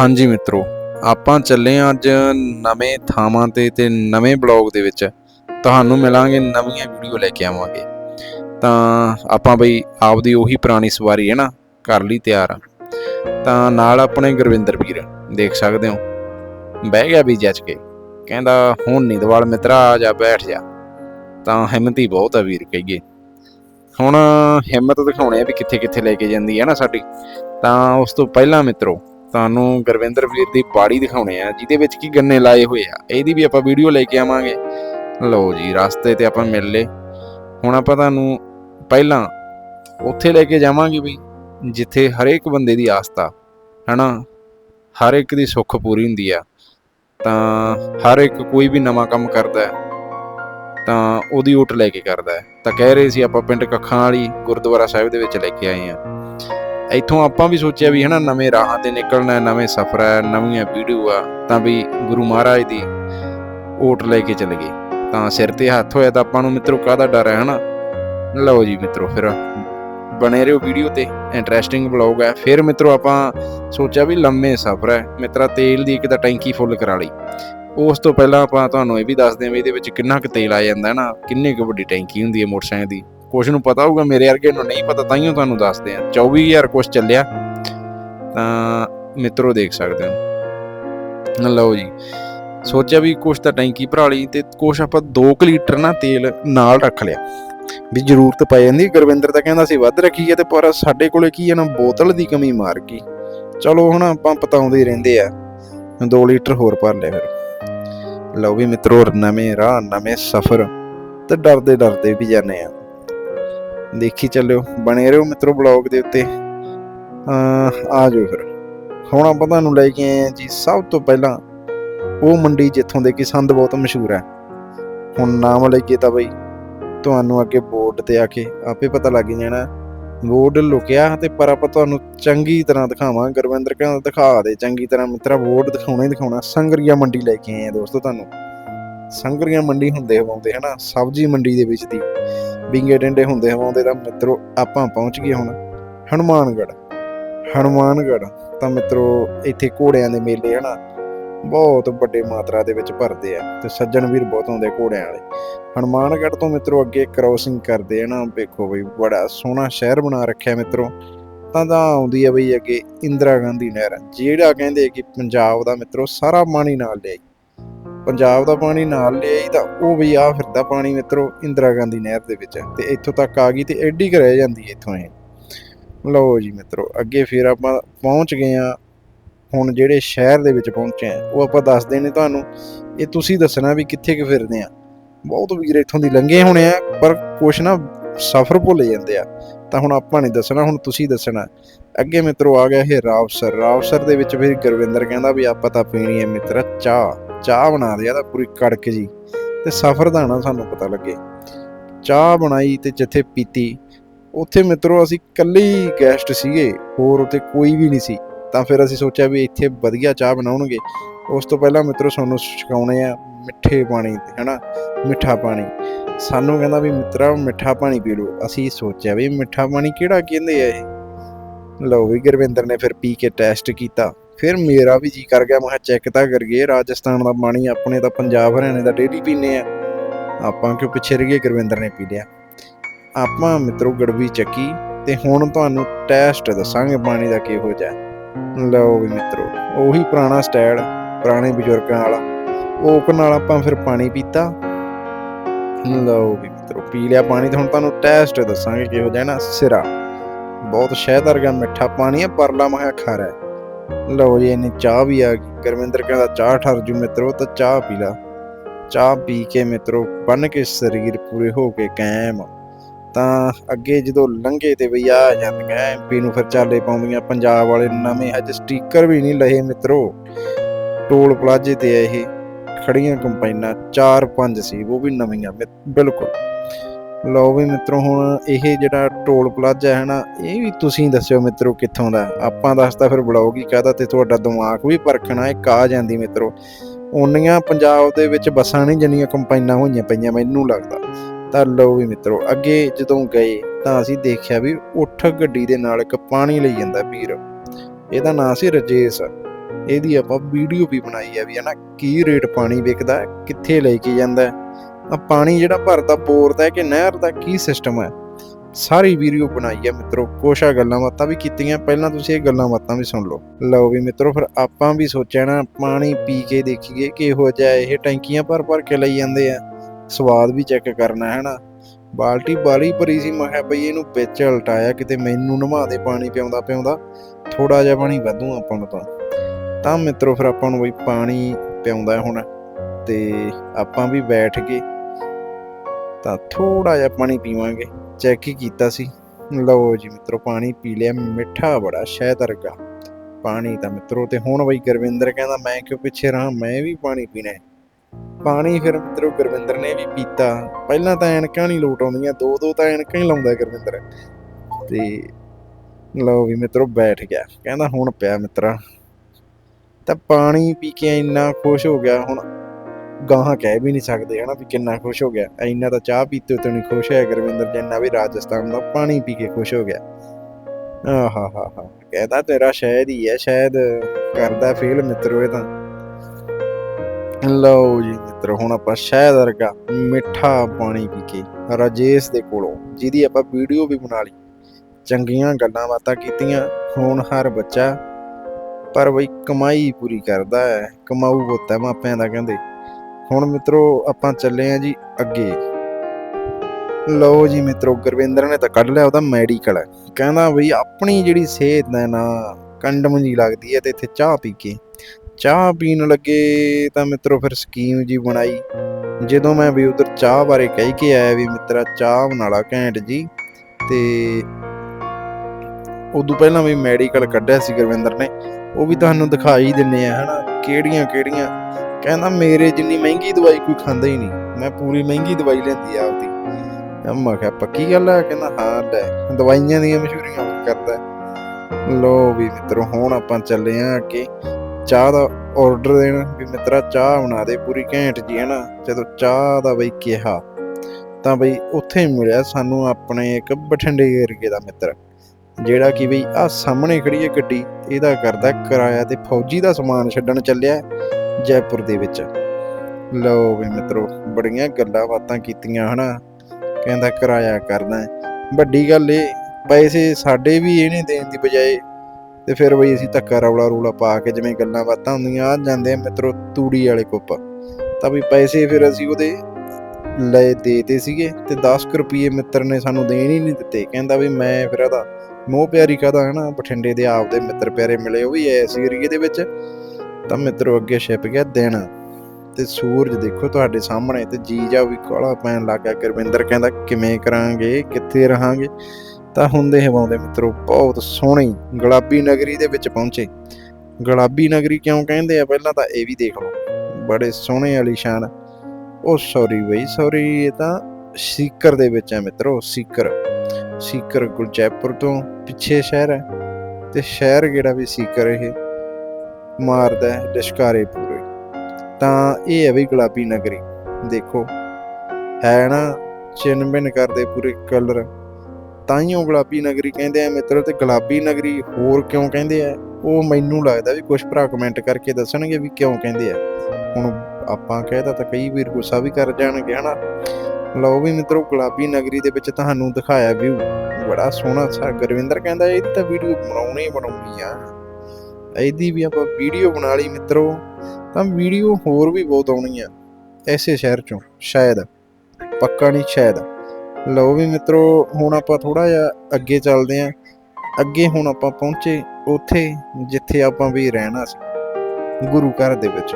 ਹਾਂਜੀ ਮਿੱਤਰੋ, ਆਪਾਂ ਚੱਲੇ ਹਾਂ ਅੱਜ ਨਵੇਂ ਥਾਵਾਂ ਤੇ ਤੇ ਨਵੇਂ ਬਲੌਗ ਦੇ ਵਿੱਚ। ਤੁਹਾਨੂੰ ਮਿਲਾਂਗੇ ਨਵੀਆਂ ਵੀਡੀਓ ਲੈ ਕੇ ਆਵਾਂਗੇ। ਤਾਂ ਆਪਾਂ ਬਈ ਆਪਦੀ ਉਹੀ ਪੁਰਾਣੀ ਸਵਾਰੀ ਹੈ ਨਾ ਕਰ ਲਈ ਤਿਆਰ ਤਾਂ ਨਾਲ ਆਪਣੇ ਗੁਰਵਿੰਦਰ ਵੀਰ, ਦੇਖ ਸਕਦੇ ਹੋ। ਬਹਿ ਗਿਆ ਵੀ ਜੱਜ ਕੇ। ਕਹਿੰਦਾ, ਹੁਣ ਨਹੀਂ ਦਵਾਲ ਮਿੱਤਰਾ, ਆ ਜਾ, ਬੈਠ ਜਾ। ਤਾਂ ਹਿੰਮਤ ਹੀ ਬਹੁਤ ਆ ਵੀਰ ਕਹੀਏ। ਹੁਣ ਹਿੰਮਤ ਦਿਖਾਉਣੇ ਆ ਵੀ ਕਿੱਥੇ ਕਿੱਥੇ ਲੈ ਕੇ ਜਾਂਦੀ ਹੈ ਨਾ ਸਾਡੀ। ਤਾਂ ਉਸ ਤੋਂ ਪਹਿਲਾਂ ਮਿੱਤਰੋ ਤੁਹਾਨੂੰ ਗੁਰਵਿੰਦਰ ਵੀਰ ਦੀ ਬਾੜੀ ਦਿਖਾਉਣੇ ਆ, ਜਿਹਦੇ ਵਿੱਚ ਕੀ ਗੰਨੇ ਲਾਏ ਹੋਏ ਆ। ਇਹਦੀ ਵੀ ਆਪਾਂ ਵੀਡੀਓ ਲੈ ਕੇ ਆਵਾਂਗੇ। ਲਓ ਜੀ, ਰਸਤੇ ਤੇ ਆਪਾਂ ਮਿਲ ਲੇ ਹੁਣ ਆਪਾਂ ਤੁਹਾਨੂੰ ਪਹਿਲਾਂ ਉੱਥੇ ਲੈ ਕੇ ਜਾਵਾਂਗੇ ਵੀ ਜਿੱਥੇ ਹਰੇਕ ਬੰਦੇ ਦੀ ਆਸਤਾ ਹਨਾ? ਹਰ ਇੱਕ ਦੀ ਸੁੱਖ ਪੂਰੀ ਹੁੰਦੀ ਆ। ਤਾਂ ਹਰ ਇੱਕ ਕੋਈ ਵੀ ਨਵਾਂ ਕੰਮ ਕਰਦਾ ਹੈ, ਤਾਂ ਉਹਦੀ ਓਟ ਲੈ ਕੇ ਕਰਦਾ ਹੈ। ਤਾਂ ਕਹਿ ਰਹੇ ਸੀ ਆਪਾਂ ਪਿੰਡ ਕੱਖਾਂ ਵਾਲੀ ਗੁਰਦੁਆਰਾ ਸਾਹਿਬ ਦੇ ਵਿੱਚ ਲੈ ਕੇ ਆਏ ਆ ਇੱਥੋਂ ਆਪਾਂ ਵੀ ਸੋਚਿਆ ਵੀ ਹਨਾ, ਨਵੇਂ ਰਾਹਾਂ ਤੇ ਨਿਕਲਣਾ ਹੈ ਨਵੇਂ ਸਫ਼ਰ ਹੈ ਨਵੀਆਂ ਵੀਡੀਓ ਆ, ਤਾਂ ਵੀ ਗੁਰੂ ਮਹਾਰਾਜ ਦੀ ਓਟ ਲੈ ਕੇ ਚੱਲ ਗਏ। ਤਾਂ ਸਿਰ ਤੇ ਹੱਥ ਹੋਇਆ ਤਾਂ ਆਪਾਂ ਨੂੰ ਮਿੱਤਰੋ ਕਾਹਦਾ ਡਰ ਹੈ ਹਨਾ? ਲਓ ਜੀ ਮਿੱਤਰੋ ਫਿਰ ਬਣੇ ਰਹੋ ਵੀਡੀਓ ਤੇ ਇੰਟਰਸਟਿੰਗ ਬਲੌਗ ਹੈ ਫਿਰ ਮਿੱਤਰੋ ਆਪਾਂ ਸੋਚਿਆ ਵੀ ਲੰਮੇ ਸਫ਼ਰ ਹੈ ਮਿੱਤਰਾ, ਤੇਲ ਦੀ ਇੱਕ ਤਾਂ ਟੈਂਕੀ ਫੁੱਲ ਕਰਾ ਲਈ। ਉਸ ਤੋਂ ਪਹਿਲਾਂ ਆਪਾਂ ਤੁਹਾਨੂੰ ਇਹ ਵੀ ਦੱਸਦੇ ਹਾਂ ਵੀ ਇਹਦੇ ਵਿੱਚ ਕਿੰਨਾ ਕੁ ਤੇਲ ਆ ਜਾਂਦਾ ਹੈ ਨਾ ਕਿੰਨੀ ਕੁ ਵੱਡੀ ਟੈਂਕੀ ਹੁੰਦੀ ਹੈ ਮੋਟਰਸਾਈਕਲ ਦੀ? ਕੁਛ ਨੂੰ ਪਤਾ ਹੋਊਗਾ, ਮੇਰੇ ਵਰਗੇ ਨੂੰ ਨਹੀਂ ਪਤਾ ਤਾਂ ਹੀ ਤੁਹਾਨੂੰ ਦੱਸਦੇ ਆ 24000 ਕੁਛ ਚੱਲਿਆ, ਤਾਂ ਮਿੱਤਰੋ ਦੇਖ ਸਕਦੇ ਹੋ। ਲਓ ਜੀ, ਸੋਚਿਆ ਵੀ ਕੁਛ ਤਾਂ ਟੈਂਕੀ ਭਰਾ ਲਈ ਤੇ ਕੁਛ ਆਪਾਂ 2 ਲੀਟਰ ਨਾ ਤੇਲ ਨਾਲ ਰੱਖ ਲਿਆ। ਵੀ ਜ਼ਰੂਰਤ ਪੈ ਜਾਂਦੀ, ਗੁਰਵਿੰਦਰ ਤਾਂ ਕਹਿੰਦਾ ਸੀ, ਵੱਧ ਰੱਖੀ ਹੈ ਤੇ ਪਰ ਸਾਡੇ ਕੋਲੇ ਕੀ ਹੈ ਨਾ, ਬੋਤਲ ਦੀ ਕਮੀ ਮਾਰ ਗਈ। ਚਲੋ ਹੁਣ ਆਪਾਂ ਪਤਾਉਂਦੇ ਹੀ ਰਹਿੰਦੇ ਆ। 2 ਲੀਟਰ ਹੋਰ ਭਰ ਲਿਆ ਫਿਰ। ਲਓ ਵੀ ਮਿੱਤਰੋ, ਨਵੇਂ ਰਾਹ, ਨਵੇਂ ਸਫ਼ਰ, ਤੇ ਡਰਦੇ ਡਰਦੇ ਵੀ ਜਾਂਦੇ ਆ। ਦੇਖੀ ਚੱਲਿਓ, ਬਣੇ ਰਹੋ ਮਿੱਤਰੋ ਬਲੌਗ ਦੇ ਉੱਤੇ। ਆ ਜਾਓ ਫਿਰ। ਹੁਣ ਆਪਾਂ ਤੁਹਾਨੂੰ ਲੈ ਕੇ ਆਏ ਆ ਜੀ, ਸਭ ਤੋਂ ਪਹਿਲਾਂ ਉਹ ਮੰਡੀ ਜਿੱਥੋਂ ਦੇ ਕਿ ਸੰਦ ਬਹੁਤ ਮਸ਼ਹੂਰ ਹੈ। ਹੁਣ ਨਾਮ ਲਈਏ ਤਾਂ ਬਈ, ਤੁਹਾਨੂੰ ਅੱਗੇ ਬੋਰਡ ਤੇ ਆ ਕੇ ਆਪੇ ਪਤਾ ਲੱਗ ਜਾਣਾ। ਬੋਰਡ ਲੁਕਿਆ ਤੇ ਪਰ ਆਪਾਂ ਤੁਹਾਨੂੰ ਚੰਗੀ ਤਰ੍ਹਾਂ ਦਿਖਾਵਾਂ। ਗੁਰਵਿੰਦਰ ਕਹਿੰਦਾ ਦਿਖਾ ਦੇ, ਚੰਗੀ ਤਰ੍ਹਾਂ ਮਿੱਤਰਾ ਬੋਰਡ ਦਿਖਾਉਣਾ ਹੀ ਦਿਖਾਉਣਾ। ਸੰਗਰੀਆ ਮੰਡੀ ਲੈ ਕੇ ਆਏ ਆ ਦੋਸਤੋ ਤੁਹਾਨੂੰ। ਸੰਗਰੀਆ ਮੰਡੀ ਹੁੰਦੇ ਹਵਾਉਂਦੇ, ਹਨਾ? ਸਬਜ਼ੀ ਮੰਡੀ ਦੇ ਵਿੱਚ ਦੀ ਬਿੰਗੇ ਡੰਡੇ ਹੁੰਦੇ ਹਵਾਉਂਦੇ ਤਾਂ ਮਿੱਤਰੋ ਆਪਾਂ ਪਹੁੰਚ ਗਏ ਹੁਣ ਹਨੂਮਾਨਗੜ੍ਹ। ਹਨੂਮਾਨਗੜ੍ਹ ਤਾਂ ਮਿੱਤਰੋ ਇੱਥੇ ਘੋੜਿਆਂ ਦੇ ਮੇਲੇ, ਹਨਾ? ਬਹੁਤ ਵੱਡੇ ਮਾਤਰਾ ਦੇ ਵਿੱਚ ਭਰਦੇ ਆ ਤੇ ਸੱਜਣ ਵੀਰ ਬਹੁਤ ਆਉਂਦੇ ਘੋੜਿਆਂ ਵਾਲੇ। ਹਨੂਮਾਨਗੜ੍ਹ ਤੋਂ ਮਿੱਤਰੋ ਅੱਗੇ ਕ੍ਰੋਸਿੰਗ ਕਰਦੇ ਆ ਨਾ ਵੇਖੋ ਬਈ, ਬੜਾ ਸੋਹਣਾ ਸ਼ਹਿਰ ਬਣਾ ਰੱਖਿਆ ਮਿੱਤਰੋ। ਤਾਂ ਤਾਂ ਆਉਂਦੀ ਆ ਬਈ ਅੱਗੇ ਇੰਦਰਾ ਗਾਂਧੀ ਨਹਿਰ, ਜਿਹੜਾ ਕਹਿੰਦੇ ਕਿ ਪੰਜਾਬ ਦਾ ਮਿੱਤਰੋ, ਸਾਰਾ ਪਾਣੀ ਨਾਲ ਲਿਆਈ ਪੰਜਾਬ ਦਾ ਪਾਣੀ ਨਾਲ ਲਿਆਈ ਤਾਂ ਉਹ ਵੀ ਆ ਫਿਰਦਾ ਪਾਣੀ ਮਿੱਤਰੋ ਇੰਦਰਾ ਗਾਂਧੀ ਨਹਿਰ ਦੇ ਵਿੱਚ। ਤੇ ਇੱਥੋਂ ਤੱਕ ਆ ਗਈ ਤੇ ਐਡੀ ਕੁ ਰਹਿ ਜਾਂਦੀ ਇੱਥੋਂ ਇਹ। ਲਓ ਜੀ ਮਿੱਤਰੋ, ਅੱਗੇ ਫਿਰ ਆਪਾਂ ਪਹੁੰਚ ਗਏ ਆ ਹੁਣ ਜਿਹੜੇ ਸ਼ਹਿਰ ਦੇ ਵਿੱਚ ਪਹੁੰਚੇ ਆ ਉਹ ਆਪਾਂ ਦੱਸਦੇ ਨੇ ਤੁਹਾਨੂੰ। ਇਹ ਤੁਸੀਂ ਦੱਸਣਾ ਵੀ ਕਿੱਥੇ ਕਿ ਫਿਰਦੇ ਆ ਬਹੁਤ ਵੀਰ ਇੱਥੋਂ ਦੀ ਲੰਘੇ ਹੋਣੇ ਆ, ਪਰ ਕੁਛ ਨਾ ਸਫ਼ਰ ਭੁੱਲ ਜਾਂਦੇ ਆ। ਤਾਂ ਹੁਣ ਆਪਾਂ ਨਹੀਂ ਦੱਸਣਾ, ਹੁਣ ਤੁਸੀਂ ਦੱਸਣਾ। ਅੱਗੇ ਮਿੱਤਰੋ ਆ ਗਿਆ ਇਹ ਰਾਵਸਰ। ਰਾਵਸਰ ਦੇ ਵਿੱਚ ਫਿਰ ਗੁਰਵਿੰਦਰ ਕਹਿੰਦਾ ਵੀ ਆਪਾਂ ਤਾਂ ਪੀਣੀ ਹੈ ਮਿੱਤਰਾ ਚਾਹ। ਚਾਹ ਬਣਾ ਦੇ ਤਾਂ ਪੂਰੀ ਕੜਕ ਜੀ। ਤੇ ਸਫ਼ਰ ਦਾ ਨਾ ਸਾਨੂੰ ਪਤਾ ਲੱਗੇ। ਚਾਹ ਬਣਾਈ ਤੇ ਜਿੱਥੇ ਪੀਤੀ, ਉੱਥੇ ਮਿੱਤਰੋ ਅਸੀਂ ਇਕੱਲੇ ਹੀ ਗੈਸਟ ਸੀਗੇ, ਹੋਰ ਉੱਥੇ ਕੋਈ ਵੀ ਨਹੀਂ ਸੀ। ਤਾਂ ਫਿਰ ਅਸੀਂ ਸੋਚਿਆ ਵੀ ਇੱਥੇ ਵਧੀਆ ਚਾਹ ਬਣਾਉਣਗੇ। ਉਸ ਤੋਂ ਪਹਿਲਾਂ ਮਿੱਤਰੋ ਸਾਨੂੰ ਛਕਾਉਣੇ ਆ ਮਿੱਠੇ ਪਾਣੀ, ਹੈਨਾ? ਮਿੱਠਾ ਪਾਣੀ। ਸਾਨੂੰ ਕਹਿੰਦਾ ਵੀ ਮਿੱਤਰਾ, ਮਿੱਠਾ ਪਾਣੀ ਪੀ ਲਓ। ਅਸੀਂ ਸੋਚਿਆ ਵੀ ਮਿੱਠਾ ਪਾਣੀ ਕਿਹੜਾ ਕਹਿੰਦੇ ਆ ਇਹ? ਲਓ ਵੀ ਗੁਰਵਿੰਦਰ ਨੇ ਫਿਰ ਪੀ ਕੇ ਟੈਸਟ ਕੀਤਾ। ਫਿਰ ਮੇਰਾ ਵੀ ਜੀ ਕਰ ਗਿਆ, ਮੈਂ ਕਿਹਾ ਚੈੱਕ ਤਾਂ ਕਰੀਏ ਰਾਜਸਥਾਨ ਦਾ ਪਾਣੀ ਆਪਣੇ ਤਾਂ ਪੰਜਾਬ, ਹਰਿਆਣੇ ਦਾ ਡੇਲੀ ਪੀਨੇ ਆ। ਆਪਾਂ ਕਿਉਂ ਪਿੱਛੇ ਰਹੀਏ ਗੁਰਵਿੰਦਰ ਨੇ ਪੀ ਲਿਆ। ਆਪਾਂ ਮਿੱਤਰੋ ਗੜਵੀ ਚੱਕੀ ਤੇ ਹੁਣ ਤੁਹਾਨੂੰ ਟੈਸਟ ਦੱਸਾਂਗੇ ਪਾਣੀ ਦਾ ਕਿਹੋ ਜਿਹਾ। ਲਓ ਵੀ ਮਿੱਤਰੋ, ਉਹੀ ਪੁਰਾਣਾ ਸਟਾਈਲ ਪੁਰਾਣੇ ਬਜ਼ੁਰਗਾਂ ਵਾਲਾ। ਓਕ ਨਾਲ ਆਪਾਂ ਫਿਰ ਪਾਣੀ ਪੀਤਾ। ਲਓ ਵੀ ਮਿੱਤਰੋ, ਪੀ ਲਿਆ ਪਾਣੀ ਤੇ ਹੁਣ ਤੁਹਾਨੂੰ ਟੈਸਟ ਦੱਸਾਂਗੇ ਕਿਹੋ ਜਿਹਾ ਨਾ ਸਿਰਾ। ਬਹੁਤ ਸ਼ਹਿਦ ਵਰਗਾ ਮਿੱਠਾ ਪਾਣੀ ਹੈ ਪਰਲਾ ਮਹਾ ਖਾਰਾ ਹੈ। ਲਓ ਜੀ ਇਹਨੇ ਚਾਹ ਵੀ ਆ ਗਈ। ਗੁਰਵਿੰਦਰ ਕਹਿੰਦਾ, ਚਾਹ ਠਰ ਜੂ ਮਿੱਤਰੋ, ਤਾਂ ਚਾਹ ਪੀ ਲਾ। ਚਾਹ ਪੀ ਕੇ ਮਿੱਤਰੋ, ਬਨ ਕੇ ਸਰੀਰ ਪੂਰੇ ਹੋ ਕੇ ਕਾਇਮ। ਤਾਂ ਅੱਗੇ ਜਦੋਂ ਲੰਘੇ ਤੇ ਬਈ ਆ ਜਾਂਦੀਆਂ ਐਮਪੀ ਨੂੰ ਫਿਰ ਚਾਲੇ ਪਾਉਂਦੀਆਂ। ਪੰਜਾਬ ਵਾਲੇ ਨਵੇਂ ਅੱਜ ਸਟicker ਵੀ ਨਹੀਂ ਲਏ ਮਿੱਤਰੋ। ਟੋਲ ਪਲਾਜ਼ੇ ਤੇ ਇਹ ਖੜੀਆਂ ਕੰਪਾਈਨਾਂ 4-5 ਸੀ, ਉਹ ਵੀ ਨਵੀਆਂ ਮਿ- ਬਿਲਕੁਲ। ਲਓ ਵੀ ਮਿੱਤਰੋ, ਹੁਣ ਇਹ ਜਿਹੜਾ ਟੋਲ ਪਲਾਜ਼ਾ ਹੈ ਨਾ, ਇਹ ਵੀ ਤੁਸੀਂ ਦੱਸਿਓ ਮਿੱਤਰੋ ਕਿੱਥੋਂ ਦਾ ਆਪਾਂ ਦੱਸਦਾ ਫਿਰ ਬਲੌਗ ਹੀ ਕਹਦਾ ਤੇ ਤੁਹਾਡਾ ਦਿਮਾਗ ਵੀ ਪਰਖਣਾ ਇੱਕ ਆ ਜਾਂਦੀ ਮਿੱਤਰੋ। ਉਨੀਆਂ ਪੰਜਾਬ ਦੇ ਵਿੱਚ ਬੱਸਾਂ ਨਹੀਂ ਜਿੰਨੀਆਂ ਕੰਪਾਈਨਾਂ ਹੋਈਆਂ ਪਈਆਂ, ਮੈਨੂੰ ਲੱਗਦਾ। ਤਾਂ ਲਓ ਵੀ ਮਿੱਤਰੋ, ਅੱਗੇ ਜਦੋਂ ਗਏ ਤਾਂ ਅਸੀਂ ਦੇਖਿਆ ਵੀ ਉੱਠ ਗੱਡੀ ਦੇ ਨਾਲ ਇੱਕ ਪਾਣੀ ਲਈ ਜਾਂਦਾ ਵੀਰ ਇਹਦਾ ਨਾਂ ਸੀ ਰਜੇਸ਼। ਇਹਦੀ ਆਪਾਂ ਵੀਡੀਓ ਵੀ ਬਣਾਈ ਆ ਵੀ ਹਨਾ ਕੀ ਰੇਟ ਪਾਣੀ ਵਿਕਦਾ, ਕਿੱਥੇ ਲੈ ਕੇ ਜਾਂਦਾ ਆ ਪਾਣੀ ਜਿਹੜਾ ਭਰਦਾ ਬੋਰ ਦਾ ਹੈ ਕਿ ਨਹਿਰ ਦਾ ਕੀ ਸਿਸਟਮ ਹੈ? ਸਾਰੀ ਵੀਡੀਓ ਬਣਾਈ ਹੈ ਮਿੱਤਰੋ, ਕੋਸ਼ਾ ਗੱਲਾਂ ਬਾਤਾਂ ਵੀ ਕੀਤੀਆਂ। ਪਹਿਲਾਂ ਤੁਸੀਂ ਇਹ ਗੱਲਾਂ ਬਾਤਾਂ ਵੀ ਸੁਣ ਲਓ। ਲਓ ਵੀ ਮਿੱਤਰੋ, ਫਿਰ ਆਪਾਂ ਵੀ ਸੋਚਿਆ ਨਾ, ਪਾਣੀ ਪੀ ਕੇ ਦੇਖੀਏ ਕਿਹੋ ਜਿਹਾ ਇਹ ਟੈਂਕੀਆਂ ਭਰ ਭਰ ਕੇ ਲਈ ਜਾਂਦੇ ਆ। ਸਵਾਦ ਵੀ ਚੈੱਕ ਕਰਨਾ ਹੈ ਨਾ ਬਾਲਟੀ ਬਾਲੀ ਭਰੀ ਸੀ, ਮੈਂ ਕਿਹਾ ਬਈ ਇਹਨੂੰ ਵਿੱਚ ਉਲਟਾਇਆ, ਕਿਤੇ ਮੈਨੂੰ ਨਵਾ ਦੇ ਪਾਣੀ ਪਿਆਉਂਦਾ ਪਿਆਉਂਦਾ। ਥੋੜਾ ਜਿਹਾ ਪਾਣੀ ਵਾਧੂ ਆਪਾਂ ਨੂੰ ਤਾਂ। ਤਾਂ ਮਿੱਤਰੋ, ਫਿਰ ਆਪਾਂ ਨੂੰ ਬਈ ਪਾਣੀ ਪਿਆਉਂਦਾ ਹੁਣ। ਤੇ ਆਪਾਂ ਵੀ ਬੈਠ ਗਏ। ਤਾਂ ਥੋੜਾ ਜਿਹਾ ਪਾਣੀ ਪੀਵਾਂਗੇ। ਚੈੱਕ ਹੀ ਕੀਤਾ ਸੀ। ਲਓ ਜੀ ਮਿੱਤਰੋ, ਪਾਣੀ ਪੀ ਲਿਆ। ਮਿੱਠਾ ਬੜਾ ਸ਼ਹਿਦ ਵਰਗਾ। ਪਾਣੀ ਤਾਂ ਮਿੱਤਰੋ, ਤੇ ਹੁਣ ਬਈ ਗੁਰਵਿੰਦਰ ਕਹਿੰਦਾ, ਮੈਂ ਕਿਉਂ ਪਿੱਛੇ ਰਹਾ? ਮੈਂ ਵੀ ਪਾਣੀ ਪੀਣਾ ਹੈ। ਪਾਣੀ ਫਿਰ ਮਿੱਤਰੋ, ਗੁਰਵਿੰਦਰ ਨੇ ਵੀ ਪੀਤਾ। ਪਹਿਲਾਂ ਤਾਂ ਐਨਕਾਂ ਨਹੀਂ ਲੋਟ ਆਉਂਦੀਆਂ। ਦੋ ਦੋ ਤਾਂ ਐਨਕਾਂ ਹੀ ਲਾਉਂਦਾ ਗੁਰਵਿੰਦਰ। ਤੇ ਲਓ ਵੀ ਮਿੱਤਰੋ, ਬੈਠ ਗਿਆ। ਕਹਿੰਦਾ, ਹੁਣ ਪਿਆ ਮਿੱਤਰਾ। ਤਾਂ ਪਾਣੀ ਪੀ ਕੇ ਇੰਨਾ ਖੁਸ਼ ਹੋ ਗਿਆ। ਹੁਣ ਗਾਹਾਂ ਕਹਿ ਵੀ ਨਹੀਂ ਸਕਦੇ ਹਨਾ ਵੀ ਕਿੰਨਾ ਖੁਸ਼ ਹੋ ਗਿਆ। ਇੰਨਾ ਤਾਂ ਚਾਹ ਪੀਤੇ ਤੋਂ ਨਹੀਂ ਖੁਸ਼ ਹੋਇਆ, ਗੁਰਵਿੰਦਰ ਜਿੰਨਾ ਵੀ ਰਾਜਸਥਾਨ ਦਾ ਪਾਣੀ ਪੀ ਕੇ ਖੁਸ਼ ਹੋ ਗਿਆ। ਆਹਾ ਹਾ ਹਾ ਕਹਿੰਦਾ ਤੇਰਾ ਸ਼ਾਇਦ ਹੀ ਹੈ ਸ਼ਾਇਦ ਕਰਦਾ ਫੀਲ ਮਿੱਤਰੋ ਇਹ ਤਾਂ। ਲਓ ਜੀ ਮਿੱਤਰੋ, ਹੁਣ ਆਪਾਂ ਸ਼ਹਿਦ ਵਰਗਾ ਮਿੱਠਾ ਪਾਣੀ ਪੀ ਕੇ ਰਾਜੇਸ਼ ਦੇ ਕੋਲੋਂ, ਜਿਹਦੀ ਆਪਾਂ ਵੀਡੀਓ ਵੀ ਬਣਾ ਲਈ। ਚੰਗੀਆਂ ਗੱਲਾਂ ਬਾਤਾਂ ਕੀਤੀਆਂ, ਹੁਣ ਹਰ ਬੱਚਾ, ਪਰ ਬਈ ਕਮਾਈ ਪੂਰੀ ਕਰਦਾ ਹੈ, ਕਮਾਊ ਪੁੱਤ ਹੈ ਮਾਪਿਆਂ ਦਾ ਕਹਿੰਦੇ। ਹੁਣ ਮਿੱਤਰੋ ਆਪਾਂ ਚੱਲੇ ਆ ਜੀ ਅੱਗੇ। ਲਓ ਜੀ ਮਿੱਤਰੋ, ਗੁਰਵਿੰਦਰ ਨੇ ਤਾਂ ਕੱਢ ਲਿਆ ਉਹਦਾ ਮੈਡੀਕਲ ਕਹਿੰਦਾ ਬਈ ਆਪਣੀ ਜਿਹੜੀ ਸਿਹਤ ਦਾ ਨਾ ਕੰਡਮ ਜੀ ਲੱਗਦੀ ਹੈ ਤੇ ਇੱਥੇ ਚਾਹ ਪੀ ਕੇ। ਚਾਹ ਪੀਣ ਲੱਗੇ ਤਾਂ ਮਿੱਤਰੋ ਫਿਰ ਸਕੀਮ ਜੀ ਬਣਾਈ। ਜਦੋਂ ਮੈਂ ਵੀ ਉਧਰ ਚਾਹ ਬਾਰੇ ਕਹਿ ਕੇ ਆਇਆ ਵੀ ਮਿੱਤਰਾ ਚਾਹ ਬਣਾ ਲਾ ਘੈਂਟ ਜੀ। ਤੇ ਉਦੋਂ ਪਹਿਲਾਂ ਵੀ ਮੈਡੀਕਲ ਕੱਢਿਆ ਸੀ ਗੁਰਵਿੰਦਰ ਨੇ। ਉਹ ਵੀ ਤੁਹਾਨੂੰ ਦਿਖਾਈ ਦਿੰਨੇ ਆ ਹਨਾ। ਕਿਹੜੀਆਂ ਕਿਹੜੀਆਂ ਕਹਿੰਦਾ, ਮੇਰੇ ਜਿੰਨੀ ਮਹਿੰਗੀ ਦਵਾਈ ਕੋਈ ਖਾਂਦਾ ਹੀ ਨਹੀਂ। ਮੈਂ ਪੂਰੀ ਮਹਿੰਗੀ ਦਵਾਈ ਲੈਂਦੀ ਆ ਆਪਦੀ। ਤਾਂ ਮੈਂ ਕਿਹਾ, ਪੱਕੀ ਗੱਲ ਹੈ ਕਹਿੰਦਾ, ਹਾਂ, ਲੈ, ਦਵਾਈਆਂ ਦੀਆਂ ਮਸ਼ਹੂਰੀਆਂ ਕਰਦਾ ਲੋ ਵੀ ਮਿੱਤਰੋ, ਹੁਣ ਆਪਾਂ ਚੱਲੇ ਆ ਅੱਗੇ। ਚਾਹ ਦਾ ਆਰਡਰ ਦੇਣ। ਵੀ ਮਿੱਤਰਾ, ਚਾਹ ਬਣਾ ਦੇ, ਪੂਰੀ ਘੈਂਟ ਜੀ ਹੈ ਨਾ? ਜਦੋਂ ਚਾਹ ਦਾ ਬਈ ਕਿਹਾ, ਤਾਂ ਬਈ ਉੱਥੇ ਮਿਲਿਆ ਸਾਨੂੰ ਆਪਣੇ ਇੱਕ ਬਠਿੰਡੇ ਏਰੀਏ ਦਾ ਮਿੱਤਰ। ਜਿਹੜਾ ਕਿ ਬਈ ਆ ਸਾਹਮਣੇ ਖੜੀ ਹੈ ਗੱਡੀ, ਇਹਦਾ ਕਰਦਾ ਕਿਰਾਇਆ ਤੇ ਫੌਜੀ ਦਾ ਸਮਾਨ ਛੱਡਣ ਚੱਲਿਆ ਜੈਪੁਰ ਦੇ ਵਿੱਚ। ਲਓ ਵੀ ਮਿੱਤਰੋ, ਬੜੀਆਂ ਗੱਲਾਂ ਬਾਤਾਂ ਕੀਤੀਆਂ, ਹਨਾ? ਕਹਿੰਦਾ ਕਿਰਾਇਆ ਕਰਦਾ ਵੱਡੀ ਗੱਲ ਇਹ, ਪੈਸੇ ਸਾਡੇ ਵੀ ਇਹਨੇ ਦੇਣ ਦੀ ਬਜਾਏ ਤੇ ਫਿਰ ਬਈ ਅਸੀਂ ਧੱਕਾ ਰੌਲਾ ਰੂਲਾ ਪਾ ਕੇ ਜਿਵੇਂ ਗੱਲਾਂ ਬਾਤਾਂ ਹੁੰਦੀਆਂ ਆ ਜਾਂਦੇ ਆ ਮਿੱਤਰੋ, ਤੂੜੀ ਵਾਲੇ ਕੁੱਪ। ਤਾਂ ਵੀ ਪੈਸੇ ਫਿਰ ਅਸੀਂ ਉਹਦੇ ਲਏ ਦੇਤੇ ਸੀਗੇ ਤੇ 10 ਕੁ ਰੁਪਏ ਮਿੱਤਰ ਨੇ ਸਾਨੂੰ ਦੇਣ ਹੀ ਨਹੀਂ ਦਿੱਤੇ। ਕਹਿੰਦਾ ਵੀ ਮੈਂ ਫਿਰ ਇਹਦਾ ਮੋਹ ਪਿਆਰੀ ਕਹਦਾ ਹੈ ਨਾ ਬਠਿੰਡੇ ਦੇ ਆਪਦੇ ਮਿੱਤਰ ਪਿਆਰੇ ਮਿਲੇ, ਉਹ ਵੀ ਐਸ ਏਰੀਏ ਦੇ ਵਿੱਚ। ਤਾਂ ਮਿੱਤਰੋ, ਅੱਗੇ ਛਿਪ ਗਿਆ ਦਿਨ ਤੇ ਸੂਰਜ ਦੇਖੋ ਤੁਹਾਡੇ ਸਾਹਮਣੇ ਤੇ ਜੀ ਜਾ ਵੀ ਕਾਲਾ ਪੈਣ ਲੱਗ ਗੁਰਵਿੰਦਰ ਕਹਿੰਦਾ, ਕਿਵੇਂ ਕਰਾਂਗੇ? ਕਿੱਥੇ ਰਹਾਂਗੇ? ਤਾਂ ਹੁੰਦੇ ਹਵਾਉਂਦੇ ਮਿੱਤਰੋ, ਬਹੁਤ ਸੋਹਣੀ ਗੁਲਾਬੀ ਨਗਰੀ ਦੇ ਵਿੱਚ ਪਹੁੰਚੇ। ਗੁਲਾਬੀ ਨਗਰੀ ਕਿਉਂ ਕਹਿੰਦੇ ਆ? ਪਹਿਲਾਂ ਤਾਂ ਇਹ ਵੀ ਦੇਖ ਲਓ, ਬੜੇ ਸੋਹਣੇ ਆਲੀਸ਼ਾਨ ਉਹ ਸੌਰੀ ਬਈ ਸੌਰੀ ਇਹ ਤਾਂ ਸੀਕਰ ਦੇ ਵਿੱਚ ਹੈ ਮਿੱਤਰੋ, ਸੀਕਰ। ਸੀਕਰ ਗੁਰਜੈਪੁਰ ਤੋਂ ਪਿੱਛੇ ਸ਼ਹਿਰ ਹੈ ਤੇ ਸ਼ਹਿਰ ਜਿਹੜਾ ਵੀ ਸੀਕਰ ਇਹ ਮਾਰਦਾ ਹੈ, ਲਸ਼ਕਾਰੇ ਪੂਰੇ। ਤਾਂ ਇਹ ਹੈ ਵੀ ਗੁਲਾਬੀ ਨਗਰੀ, ਦੇਖੋ। ਹੈ ਨਾ ਚਿੰਨ ਬਿਨ ਕਰਦੇ ਪੂਰੇ ਕਲਰ ਤਾਂ ਹੀ ਉਹ ਗੁਲਾਬੀ ਨਗਰੀ ਕਹਿੰਦੇ ਆ ਮਿੱਤਰੋ, ਤੇ ਗੁਲਾਬੀ ਨਗਰੀ ਹੋਰ ਕਿਉਂ ਕਹਿੰਦੇ ਆ? ਉਹ ਮੈਨੂੰ ਲੱਗਦਾ ਵੀ ਕੁਝ ਭਰਾ ਕਮੈਂਟ ਕਰਕੇ ਦੱਸਣਗੇ ਵੀ ਕਿਉਂ ਕਹਿੰਦੇ ਆ। ਹੁਣ ਆਪਾਂ ਕਹਿਦਾ ਤਾਂ ਕਈ ਵੀਰ ਗੁੱਸਾ ਵੀ ਕਰ ਜਾਣਗੇ ਹਨਾ ਲਓ ਵੀ ਮਿੱਤਰੋ, ਗੁਲਾਬੀ ਨਗਰੀ ਦੇ ਵਿੱਚ ਤੁਹਾਨੂੰ ਦਿਖਾਇਆ ਵਿਊ ਬੜਾ ਸੋਹਣਾ ਸਾ, ਗੁਰਵਿੰਦਰ ਕਹਿੰਦਾ, ਇਹ ਤਾਂ ਵੀਡੀਓ ਬਣਾਉਣੀ ਬਣਾਉਣੀ ਆ। ਇਹਦੀ ਵੀ ਆਪਾਂ ਵੀਡੀਓ ਬਣਾ ਲਈ ਮਿੱਤਰੋ। ਤਾਂ ਵੀਡੀਓ ਹੋਰ ਵੀ ਬਹੁਤ ਆਉਣੀ ਆ, ਐਸੇ ਸ਼ਹਿਰ ਚੋਂ, ਸ਼ਾਇਦ। ਪੱਕਾ ਨਹੀਂ, ਸ਼ਾਇਦ। ਲਓ ਵੀ ਮਿੱਤਰੋ, ਹੁਣ ਆਪਾਂ ਥੋੜਾ ਜਿਹਾ ਅੱਗੇ ਚੱਲਦੇ ਆਂ। ਅੱਗੇ ਹੁਣ ਆਪਾਂ ਪਹੁੰਚੇ ਉੱਥੇ, ਜਿੱਥੇ ਆਪਾਂ ਵੀ ਰਹਿਣਾ ਸੀ। ਗੁਰੂ ਘਰ ਦੇ ਵਿੱਚ।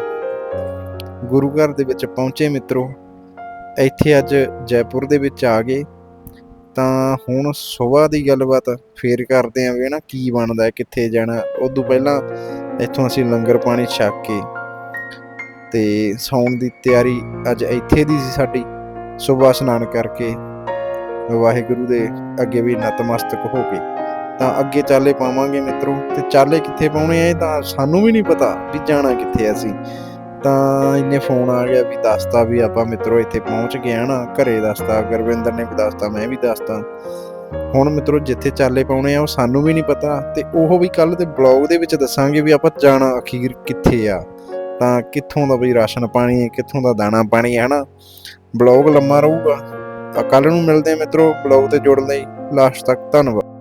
ਗੁਰੂ ਘਰ ਦੇ ਵਿੱਚ ਪਹੁੰਚੇ ਮਿੱਤਰੋ। ਇੱਥੇ ਅੱਜ ਜੈਪੁਰ ਦੇ ਵਿੱਚ ਆ ਗਏ। ਤਾਂ ਹੁਣ ਸਵੇਰ ਦੀ ਗੱਲਬਾਤ ਫੇਰ ਕਰਦੇ ਆਂ ਵੀ ਨਾ ਕੀ ਬਣਦਾ, ਕਿੱਥੇ ਜਾਣਾ। ਉਦੋਂ ਪਹਿਲਾਂ ਇੱਥੋਂ ਅਸੀਂ ਲੰਗਰ ਪਾਣੀ ਛਕ ਕੇ ਤੇ ਸੌਣ ਦੀ ਤਿਆਰੀ ਅੱਜ ਇੱਥੇ ਦੀ ਸੀ ਸਾਡੀ। ਸਵੇਰ ਇਸ਼ਨਾਨ ਕਰਕੇ ਵਾਹਿਗੁਰੂ ਦੇ ਅੱਗੇ ਵੀ ਨਤਮਸਤਕ ਹੋ ਕੇ। ਤਾਂ ਅੱਗੇ ਚਾਲੇ ਪਾਵਾਂਗੇ ਮਿੱਤਰੋ। ਤੇ ਚਾਲੇ ਕਿੱਥੇ ਪਾਉਣੇ ਆ ਇਹ ਤਾਂ ਸਾਨੂੰ ਵੀ ਨਹੀਂ ਪਤਾ ਵੀ ਜਾਣਾ ਕਿੱਥੇ ਅਸੀਂ। ਤਾਂ ਇੰਨੇ ਫੋਨ ਆ ਗਿਆ ਵੀ ਦੱਸਤਾ ਵੀ ਆਪਾਂ ਮਿੱਤਰੋ ਇੱਥੇ ਪਹੁੰਚ ਗਏ ਆ ਨਾ, ਘਰੇ ਦੱਸਤਾ, ਗੁਰਵਿੰਦਰ ਨੇ ਵੀ ਦੱਸਤਾ, ਮੈਂ ਵੀ ਦੱਸਤਾ। ਹੁਣ ਮਿੱਤਰੋ ਜਿੱਥੇ ਚਾਲੇ ਪਾਉਣੇ ਆ ਉਹ ਸਾਨੂੰ ਵੀ ਨਹੀਂ ਪਤਾ ਤੇ ਉਹ ਵੀ ਕੱਲ ਦੇ ਬਲੌਗ ਦੇ ਵਿੱਚ ਦੱਸਾਂਗੇ ਵੀ ਆਪਾਂ ਜਾਣਾ ਅਖੀਰ ਕਿੱਥੇ ਆ। ਤਾਂ ਕਿੱਥੋਂ ਦਾ ਬਈ ਰਾਸ਼ਨ ਪਾਣੀ ਹੈ, ਕਿੱਥੋਂ ਦਾ ਦਾਣਾ ਪਾਣੀ ਹੈ, ਹਨਾ? ਬਲੌਗ ਲੰਮਾ ਰਹੂਗਾ। ਤਾਂ ਕੱਲ ਨੂੰ ਮਿਲਦੇ ਆ ਮਿੱਤਰੋ ਬਲੌਗ ਤੇ ਜੁੜਨ ਲਈ ਲਾਸਟ ਤੱਕ ਧੰਨਵਾਦ।